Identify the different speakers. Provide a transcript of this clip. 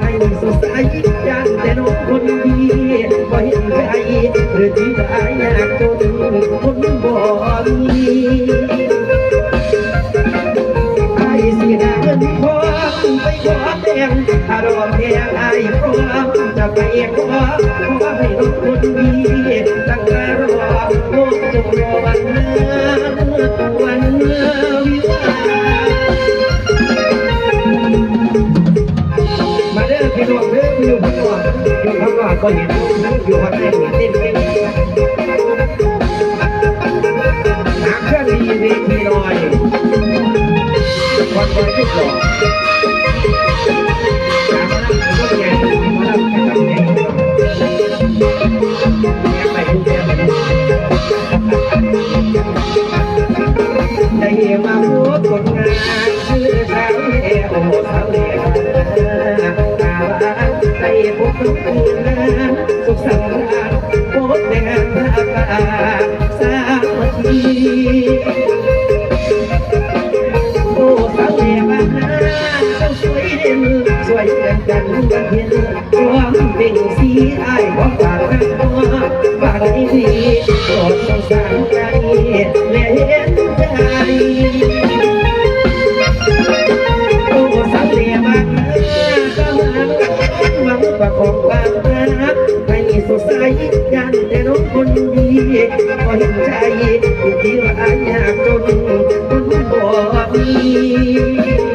Speaker 1: ให้สดใสยังแต่นกคนดีไว้ใจเรื่องที่ตายยากจนคนบ่ดีไอ้สิหาเงินพอไปขวอแต่งอารมณ์แดงไอ้พร้อมจะไปขวอขอให้นกคนดีตั้งแต่รอโลกจงรอวัน องเด้อพี่น้องพี่น้องอยู่ข้างนอกก็เห็นนั่งอยู่ข้างในเห็นเต้นเต้นหาเครื่องดีเวทีหน่อยคนคอยยุบหล่อหามานั่งก็เป็นไงมานั่งกันแบบนี้ไปดูแลไปดูได้มาพูดผลงานคือสาวเอโอสาวเอ ได้พบทุกคนสุขสันต์พบแดงพระบาสามัคคีโอ้สาวเอ๋บ้านนาเจ้าสวยเด่นสวยเด่นกันกันเห็นรวมเป็นสีไอ้ของฝากกันตัวฝากให้ดีโปรดสงสาร ประของความรักให้สดใสยันแต่น้องคนดีก็ห็นใจที่ว่าอยากจนคนบ่มี